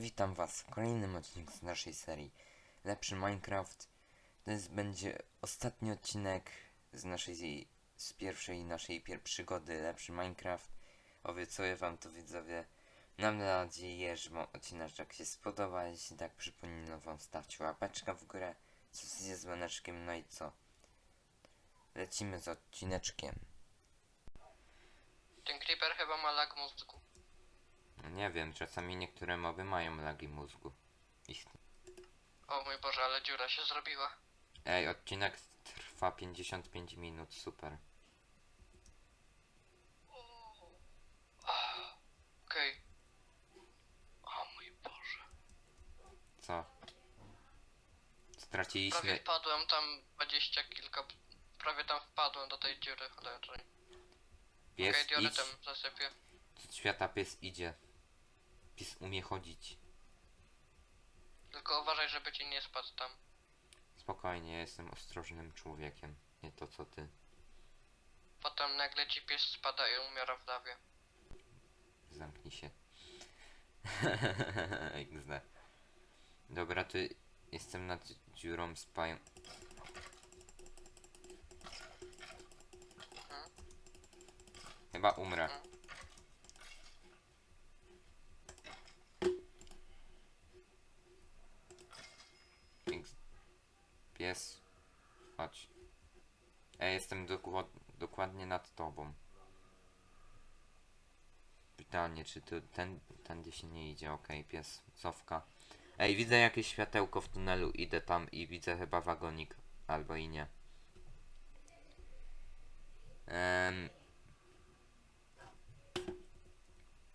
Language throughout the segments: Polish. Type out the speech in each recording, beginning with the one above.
Witam was w kolejnym odcinku z naszej serii Lepszy Minecraft. To jest, będzie ostatni odcinek z naszej, z pierwszej naszej przygody Lepszy Minecraft. Obiecuję wam to widzowie. Mam nadzieję, że wam odcineczek się spodoba. Jeśli tak przypominam wam stawcie łapeczka w górę. Co z dzwoneczkiem, no i co? Lecimy z odcineczkiem. Ten creeper chyba ma lag mózgu. Nie wiem, czasami niektóre moby mają lagi mózgu. Ich O mój Boże, ale dziura się zrobiła. Ej, odcinek trwa 55 minut, super. Okej. O mój Boże. Co? Prawie Straciliśmy. wpadłem tam dwadzieścia kilka... Prawie tam wpadłem do tej dziury cholernej. Pies Okej, idź. zasypię. Świata pies idzie. Pies umie chodzić. Tylko uważaj, żeby ci nie spadł tam. Spokojnie, ja jestem ostrożnym człowiekiem. Nie to co ty. Potem nagle ci pies spada i umiera w lawie. Zamknij się. XD. Dobra, to jestem nad dziurą z pają. Chyba umrę. X. Pies. Chodź. Ja jestem dokład, dokładnie nad tobą. Pytanie, czy to ten, gdzie się nie idzie, okej, pies, cofka. Ej, widzę jakieś światełko w tunelu, idę tam i widzę chyba wagonik, albo i nie. Ehm.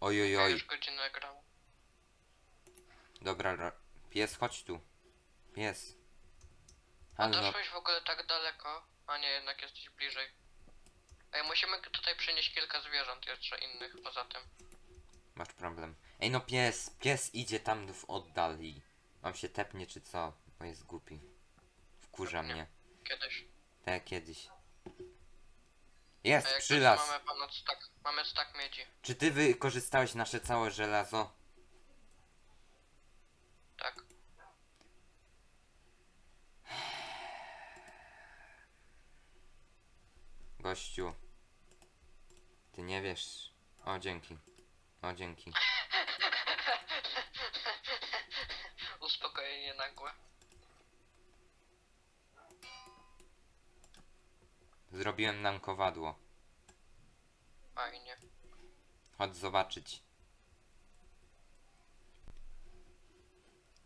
Oj, oj, Ja już godzinę gram. Dobra, ra- pies, chodź tu. Pies. A doszłeś w ogóle tak daleko? A nie, jednak jesteś bliżej. Ej, musimy tutaj przynieść kilka zwierząt jeszcze innych poza tym. masz problem. Ej, no pies, pies idzie tam w oddali. Mam się tepnie czy co? Bo jest głupi. Wkurza Nie. mnie. Kiedyś. Tak kiedyś. Jest, jak przylas. coś mamy ponad stak, mamy stak miedzi. Czy ty wykorzystałeś nasze całe żelazo? Tak. Gościu. Ty nie wiesz. O, dzięki. O, dzięki. Uspokojenie nagłe. Zrobiłem nam kowadło. Fajnie. Chodź zobaczyć.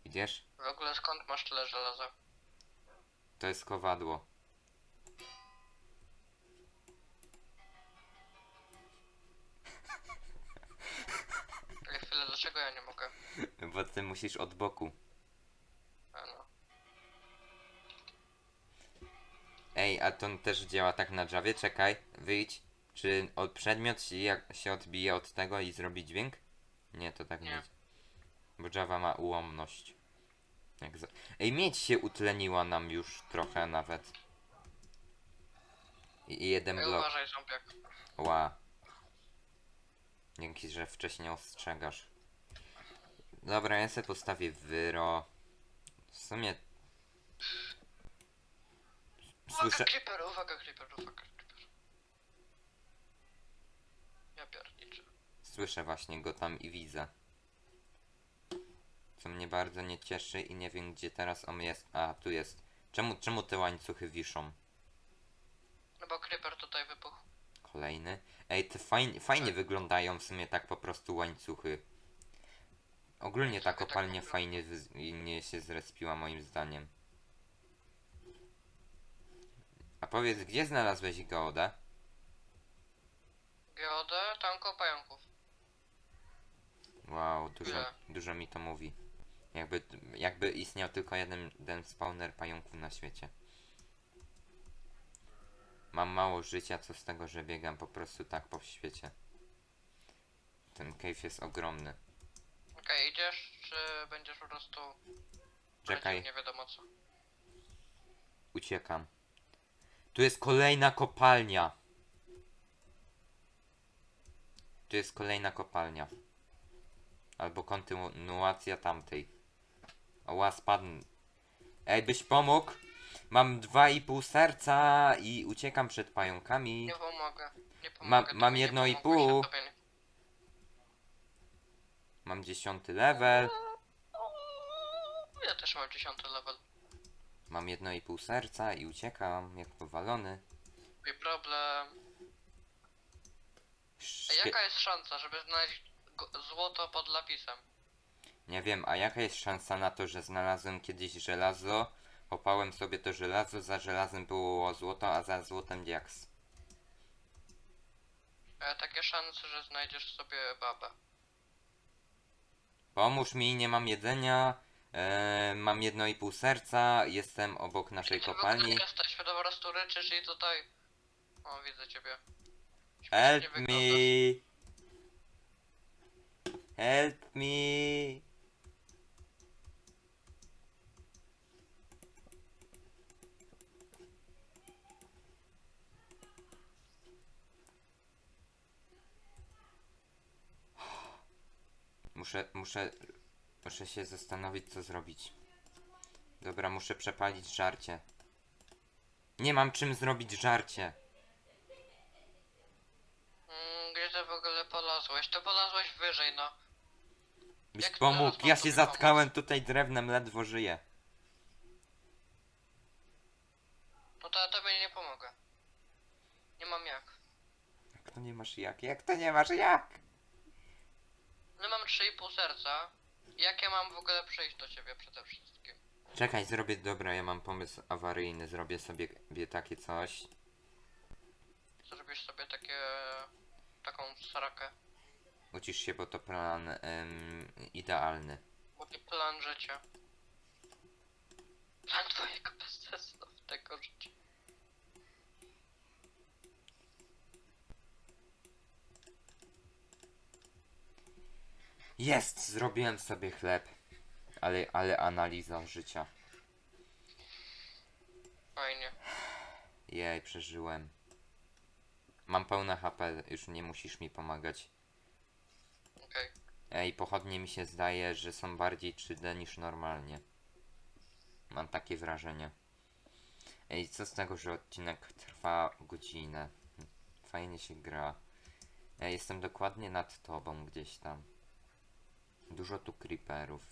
Idziesz? W ogóle skąd masz tyle żelaza? To jest kowadło. Musisz od boku. A no. Ej, a to też działa tak na Javie? Czekaj, wyjdź. Czy od przedmiot się, jak się odbije od tego i zrobi dźwięk? Nie, to tak nie. Nie. Bo Java ma ułomność. Jak za... Ej, miedź się utleniła nam już trochę nawet. I, i jeden Ej, blok. uważaj, zombiak. Ła. Dzięki, że wcześniej ostrzegasz. Dobra, ja sobie postawię wyro. W sumie... Słyszę... Uwaga, creeper, uwaga, creeper, uwaga, creeper. Ja pierniczę. Słyszę właśnie go tam i widzę. Co mnie bardzo nie cieszy i nie wiem gdzie teraz on jest. A, tu jest. Czemu, czemu te łańcuchy wiszą? No bo creeper tutaj wybuchł. Kolejny. Ej, te fajnie, fajnie wyglądają w sumie tak po prostu łańcuchy. Ogólnie ta Łańcuchy tak kopalnia wyglądają. fajnie nie się zrespiła moim zdaniem. A powiedz, gdzie znalazłeś geodę? Geodę, tam koło pająków. Wow, dużo, Ile? dużo mi to mówi. Jakby, jakby istniał tylko jeden, jeden spawner pająków na świecie. Mam mało życia, co z tego, że biegam po prostu tak po świecie. Ten cave jest ogromny. Okej, idziesz, czy będziesz po prostu... Czekaj. leciał Nie wiadomo co. Uciekam. Tu jest kolejna kopalnia. Tu jest kolejna kopalnia. Albo kontynuacja tamtej. Oła, spadł. Ej, byś pomógł? Mam dwa i pół serca i uciekam przed pająkami. Nie pomogę. Nie pomogę. Mam- tobie mam nie jedno i pół. ja tobie nie- Mam dziesiąty level. Ja też mam 10 level. Mam jedno i pół serca i uciekam jak powalony. Mój problem. A jaka jest szansa, żeby znaleźć go- złoto pod lapisem? Nie wiem, a jaka jest szansa na to, że znalazłem kiedyś żelazo? Kopałem sobie to żelazo, za żelazem było złoto, a za złotem diaks. E, takie szanse, że znajdziesz sobie babę. Pomóż mi, nie mam jedzenia. E, mam jedno i pół serca, jestem obok naszej kopalni. jesteś? Po prostu ryczysz i tutaj... O, widzę ciebie. Śmiesznie Help wyglądasz. me! Help me! Muszę, muszę, muszę się zastanowić co zrobić. Dobra, muszę przepalić żarcie. Nie mam czym zrobić żarcie. Mm, gdzie ty w ogóle polazłeś? To polazłeś wyżej, no. Byś Jak pomógł, teraz mam ja się tobie zatkałem tutaj drewnem, ledwo żyję. No to ja tobie nie pomogę. Nie mam jak. Jak to nie masz jak? Jak to nie masz jak? No mam 3,5 serca. Jak ja mam w ogóle przyjść do ciebie przede wszystkim? Czekaj, zrobię, dobra, ja mam pomysł awaryjny, zrobię sobie wie, takie coś. Zrobisz sobie takie... taką sarakę. Ucisz się, bo to plan em, idealny. Taki plan życia. Plan twojego bezsensownego życia. Jest! Zrobiłem sobie chleb. Ale, ale analiza życia. Fajnie. Jej, przeżyłem. Mam pełne HP, już nie musisz mi pomagać. Okej. Ej, pochodnie mi się zdaje, że są bardziej 3D niż normalnie. Mam takie wrażenie. Ej, co z tego, że odcinek trwa godzinę? Fajnie się gra. Ej, jestem dokładnie nad tobą gdzieś tam. Dużo tu creeperów.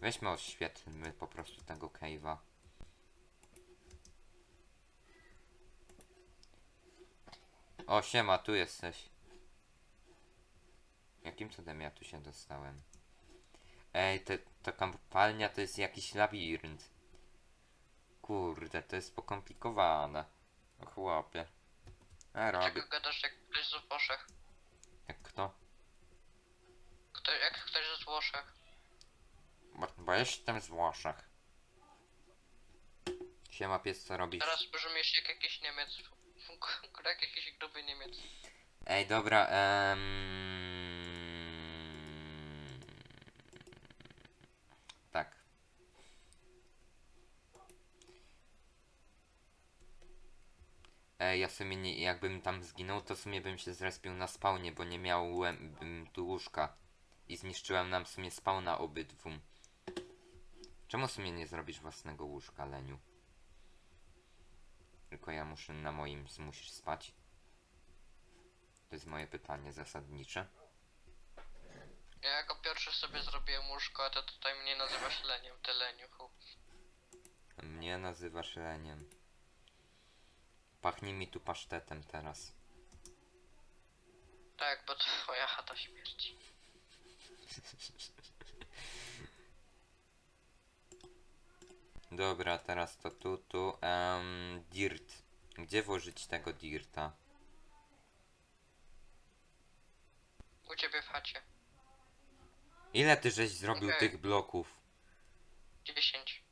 Weźmy oświetlmy po prostu tego cave'a. O, siema, tu jesteś. Jakim cudem ja tu się dostałem? Ej, te, ta kopalnia to jest jakiś labirynt. Kurde, to jest pokomplikowane. O chłopie. A robię. Czego gadasz jak ktoś z? Jak kto? Jak ktoś z Włoszech? Bo, bo jestem z Włoszech. Siema pies, co robisz? Teraz brzmisz jak jakiś Niemiec. Jak jakiś gruby Niemiec. Ej, dobra, em... Tak. Ej, ja sobie nie, jakbym tam zginął, to w sumie bym się zrespił na spawnie, bo nie miałem bym tu łóżka. I zniszczyłem nam w sumie spawna obydwu. Czemu w sumie nie zrobisz własnego łóżka, Leniu? Tylko ja muszę na moim musisz spać. To jest moje pytanie zasadnicze. Ja jako pierwszy sobie zrobiłem łóżko, a ty tutaj mnie nazywasz leniem, ty leniuchu. Mnie nazywasz leniem. Pachnie mi tu pasztetem teraz. Tak, bo twoja chata śmierci. Dobra, teraz to tu, tu. Um, dirt. Gdzie włożyć tego dirta? U ciebie w chacie. Ile ty żeś zrobił Okej. tych bloków? 10.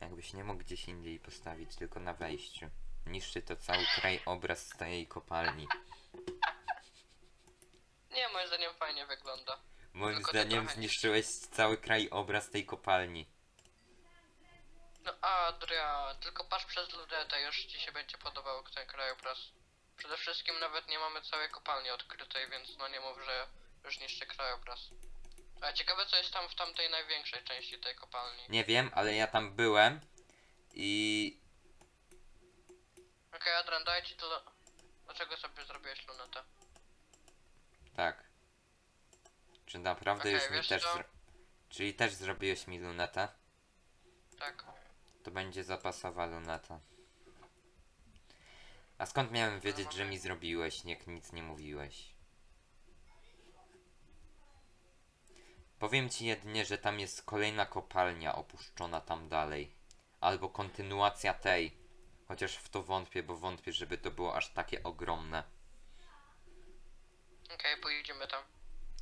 Jakbyś nie mógł gdzieś indziej postawić, tylko na wejściu. Niszczy to cały krajobraz z tej kopalni. Nie, moim zdaniem fajnie wygląda. Moim Tylko ty zdaniem trochę zniszczyłeś cały krajobraz tej kopalni. No Adrian, tylko patrz przez lunetę, już ci się będzie podobał ten krajobraz. Przede wszystkim nawet nie mamy całej kopalni odkrytej, więc no nie mów, że Już niszczy krajobraz. A ciekawe co jest tam w tamtej największej części tej kopalni. Nie wiem, ale ja tam byłem i Okej, Adrian, daj ci to... Dlaczego sobie zrobiłeś lunetę? tak. Czy naprawdę Okej, już mi wiesz też co? zro... Czyli też zrobiłeś mi lunetę? Tak. To będzie zapasowa luneta. A skąd miałem wiedzieć, że mi zrobiłeś, jak nic nie mówiłeś? Powiem ci jedynie, że tam jest kolejna kopalnia opuszczona tam dalej. Albo kontynuacja tej. Chociaż w to wątpię, bo wątpię, żeby to było aż takie ogromne. Okej, pójdziemy tam.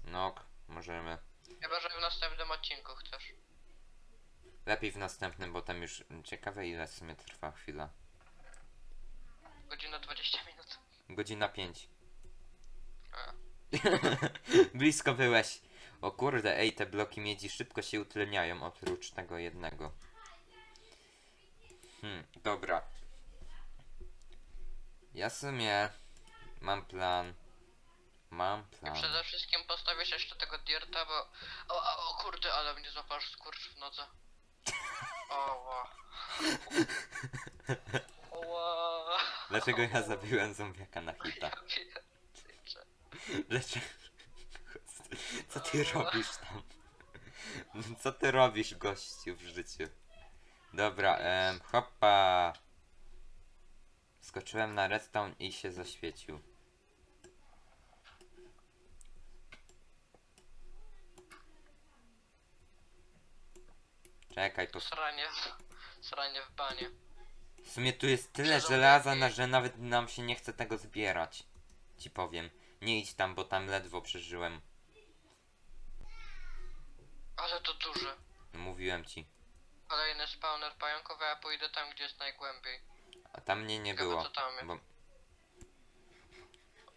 No, ok, możemy. Chyba, że w następnym odcinku chcesz. Lepiej w następnym, bo tam już ciekawe ile w sumie trwa chwila. Godzina 20 minut. Godzina 5. A. Blisko byłeś. O kurde, ej, te bloki miedzi szybko się utleniają oprócz tego jednego. Hmm, dobra. Ja w sumie mam plan. Mam I plan. przede wszystkim postawisz jeszcze tego dirta, bo... O, o, o kurde, ale mnie złapasz skurcz w nodze. O, ła. Ła. Dlaczego ja zabiłem zombiaka na hita? Ja. Dlaczego? Co ty robisz tam? Co ty robisz, gościu, w życiu? Dobra, em, hoppa. Skoczyłem na redstone i się zaświecił. Czekaj, to Sranie w... Sranie w banie. w sumie tu jest tyle żelaza, na, że nawet nam się nie chce tego zbierać. Ci powiem. Nie idź tam, bo tam ledwo przeżyłem. Ale to duże. Mówiłem ci. Kolejny spawner pająkowy, a ja pójdę tam, gdzie jest najgłębiej. A tam mnie nie Ciekawe, było. co tam jest. Bo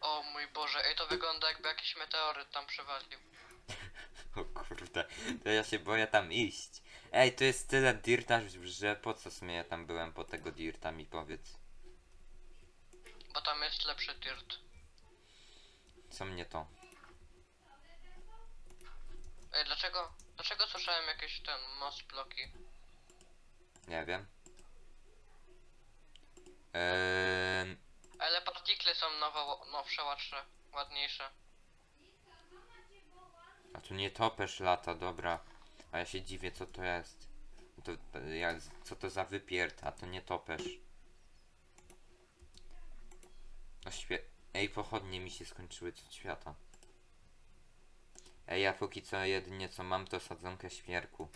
O mój Boże, ej, to wygląda jakby jakiś meteoryt tam przywalił. O kurde, to ja się boję tam iść. Ej, tu jest tyle dirta, że po co w sumie ja tam byłem po tego dirta mi powiedz. Bo tam jest lepszy dirt. Co mnie to? Ej, dlaczego? Dlaczego słyszałem jakieś ten most bloki? Nie wiem. Eee, Ale partikle są nowo, nowsze, ładsze, ładniejsze. a tu nie topesz lata, dobra. A ja się dziwię co to jest. To, to, ja, co to za wypierd, a to nie topesz. No świe... Ej, pochodnie mi się skończyły co świata. Ej, ja póki co jedynie co mam to sadzonkę świerku.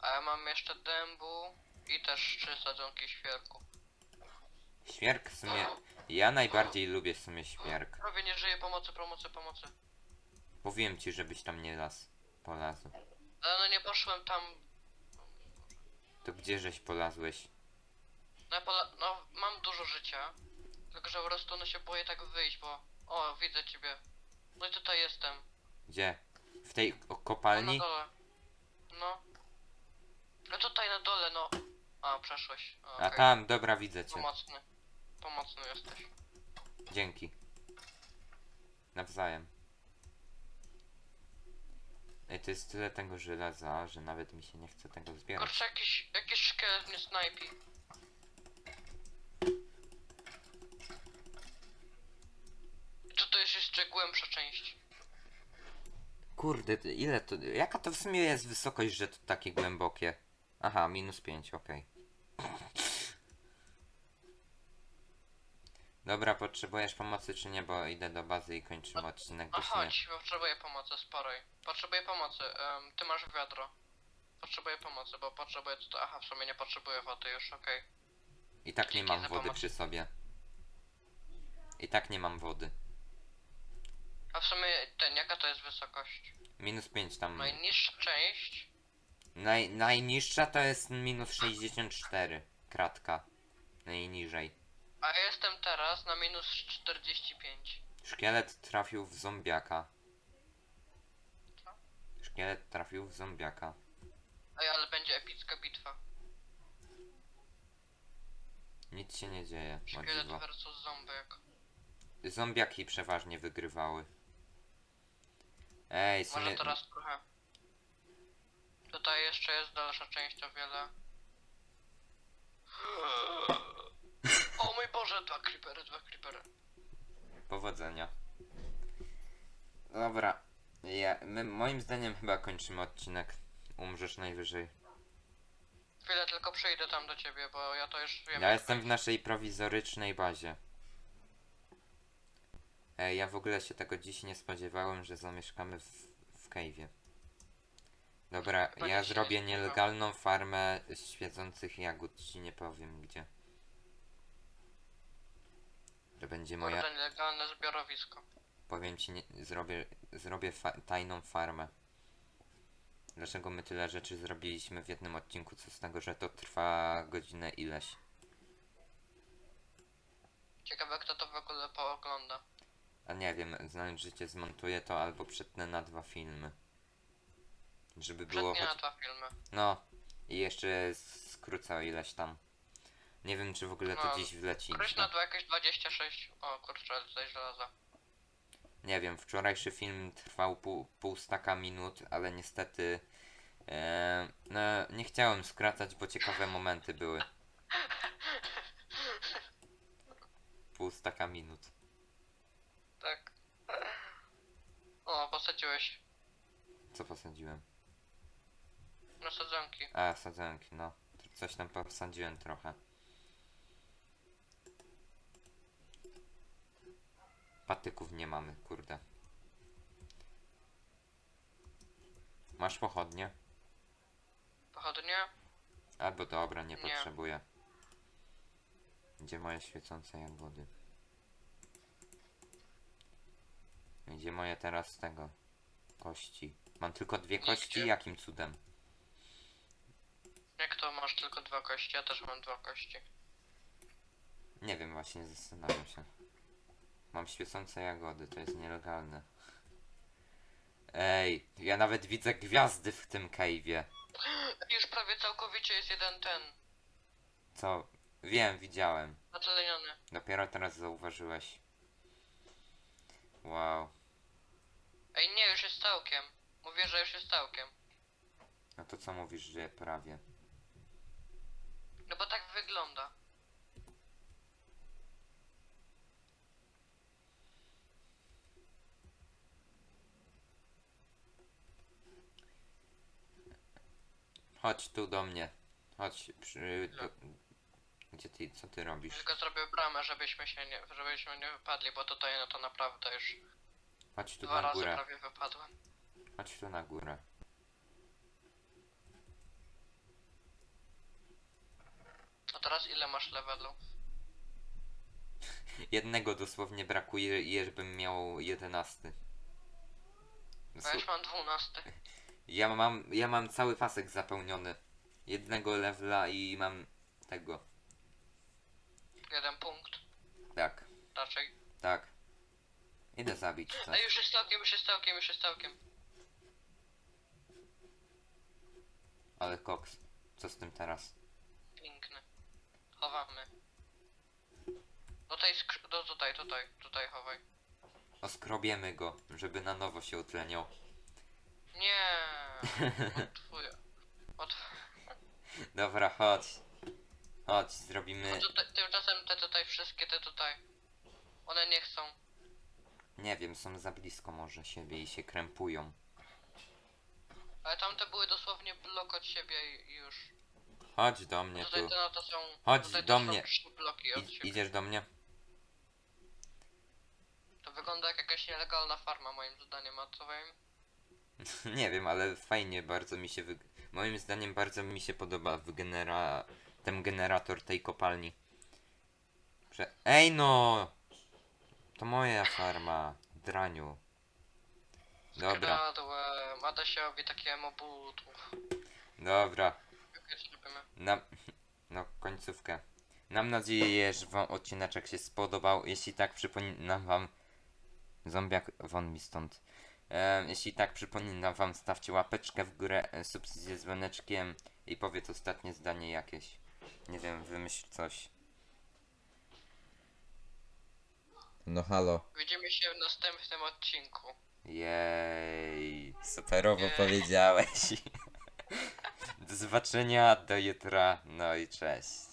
A ja mam jeszcze dębu i też trzy sadzonki świerku. Świerk w sumie. Ja najbardziej lubię w sumie świerk. Prawie nie żyje, pomocy, pomocy, pomocy. Mówiłem ci, żebyś tam nie las polazł. Ale no nie poszłem tam. To gdzie żeś polazłeś? No, ja pola... no mam dużo życia. Tylko że po prostu no się boję tak wyjść, bo. O, widzę ciebie. No i tutaj jestem. Gdzie? W tej o- No, na kopalni? dole. No. No tutaj na dole, no. A, przeszłeś. A okej. tam, dobra, widzę cię. Pomocny. Pomocny jesteś. Dzięki. Nawzajem. Ej, to jest tyle tego żelaza, że nawet mi się nie chce tego zbierać. Kurczę, jakiś, jakiś szkielet mnie snajpi. Czy to jest jeszcze głębsza część? Kurde, ile to... Jaka to w sumie jest wysokość, że to takie głębokie? Aha, minus 5, okej. Dobra, potrzebujesz pomocy czy nie, bo idę do bazy i kończymy odcinek, A bo sumie... chodź, potrzebuję pomocy, sporej. Potrzebuję pomocy, em, ty masz wiadro. Potrzebuję pomocy, bo potrzebuję tutaj... Aha, w sumie nie potrzebuję wody już, okej. I tak nie Dzięki mam za wody pomoc. przy sobie. I tak nie mam wody. A w sumie ten, jaka to jest wysokość? Minus 5 tam. Najniższa część? Naj, najniższa to jest minus 64. Kratka. Najniżej. A jestem teraz na minus 45. Szkielet trafił w zombiaka. Co? Szkielet trafił w zombiaka. Ej, ale będzie epicka bitwa. Nic się nie dzieje. O Szkielet dziwo. versus zombiak. Zombiaki przeważnie wygrywały. Ej, w Może teraz trochę. Tutaj jeszcze jest dalsza część o wiele. O mój Boże, dwa creepery, dwa creepery. Powodzenia. Dobra. Ja, my, moim zdaniem chyba kończymy odcinek. Umrzesz najwyżej. Chwilę tylko przyjdę tam do ciebie, bo ja to już wiem. Ja jak jestem w naszej prowizorycznej bazie. Ej, ja w ogóle się tego dziś nie spodziewałem, że zamieszkamy w, w cave'ie. Dobra, Chyba ja się nie zrobię nielegalną farmę świecących jagód, ci nie powiem gdzie. To będzie moja, Kurde, nielegalne zbiorowisko. Powiem ci, nie, zrobię, zrobię fa tajną farmę. Dlaczego my tyle rzeczy zrobiliśmy w jednym odcinku, co z tego, że to trwa godzinę ileś. Ciekawe kto to w ogóle poogląda. A nie wiem, znając życie zmontuję to albo przetnę na dwa filmy. Żeby było Przednie na choć... dwa filmy. No. I jeszcze skrócę ileś tam. Nie wiem czy w ogóle to No, dziś wleci. Kryś na dwa jakieś 26. O kurczę, tutaj żelaza. Nie wiem, wczorajszy film trwał pół, pół staka minut, ale niestety e, no, nie chciałem skracać, bo ciekawe momenty były. Pół staka minut. Tak. O, posadziłeś. Co posadziłem? Na sadzonki. A, sadzonki, no. Coś tam posadziłem trochę. Patyków nie mamy, kurde. Masz pochodnie? Pochodnie? Albo dobra, nie, Nie. potrzebuję. Gdzie moje świecące jagody? Gdzie moje teraz z tego? Kości. Mam tylko dwie Nigdzie. kości? Jakim cudem? Jak to masz tylko dwa kości? Ja też mam dwa kości. Nie wiem, właśnie zastanawiam się. Mam świecące jagody, to jest nielegalne. Ej, ja nawet widzę gwiazdy w tym cave'ie. Już prawie całkowicie jest jeden ten. Co? Wiem, widziałem. Zatleniony. Dopiero teraz zauważyłeś. Wow. Ej, nie, już jest całkiem. Mówię, że już jest całkiem. No to co mówisz, że prawie? No bo tak wygląda. Chodź tu do mnie. Chodź, przy... Gdzie ty, co ty robisz? Tylko zrobię bramę, żebyśmy się nie, żebyśmy nie wypadli, bo tutaj no to naprawdę już Chodź tu dwa na razy górę. prawie wypadłem. Chodź tu na górę. A teraz ile masz levelu? Jednego dosłownie brakuje, i żebym miał jedenasty. Bo ja już mam dwunasty. Ja mam, ja mam cały pasek zapełniony. Jednego levela i mam tego. Jeden punkt. Tak, Raczej. tak. Idę zabić A coś. już jest całkiem, już jest całkiem, już jest całkiem. Ale koks. Co z tym teraz? Piękny. Chowamy. Do tej skrzy... Do tutaj, tutaj, tutaj chowaj. Oskrobiemy go, żeby na nowo się utleniał. Nie. Ot... Dobra, chodź. Chodź, zrobimy... Tutaj, tymczasem te tutaj, wszystkie te tutaj. One nie chcą. Nie wiem, są za blisko może siebie i się krępują. Ale tamte były dosłownie blok od siebie i już. Chodź do mnie Tutaj tu. te no to są. Chodź tutaj do mnie. Trzy bloki od I, siebie. idziesz do mnie? To wygląda jak jakaś nielegalna farma moim zdaniem, a co wiem? Nie wiem, ale fajnie, bardzo mi się wy... Moim zdaniem bardzo mi się podoba wygenera... ten generator tej kopalni. Że... Ej no! To moja farma, draniu. Dobra, Kradłem Adasiowi takiemu butu. dobra. Nam... No, końcówkę. Mam nadzieję, że wam odcineczek się spodobał. Jeśli tak, przypominam wam... Zombiak, won mi stąd. Jeśli tak, przypominam wam, stawcie łapeczkę w górę, e, subskrypcję z dzwoneczkiem i powiedz ostatnie zdanie jakieś. Nie wiem, wymyśl coś. No halo. Widzimy się w następnym odcinku. Jej, superowo Jej. powiedziałeś. Do zobaczenia, do jutra, no i cześć.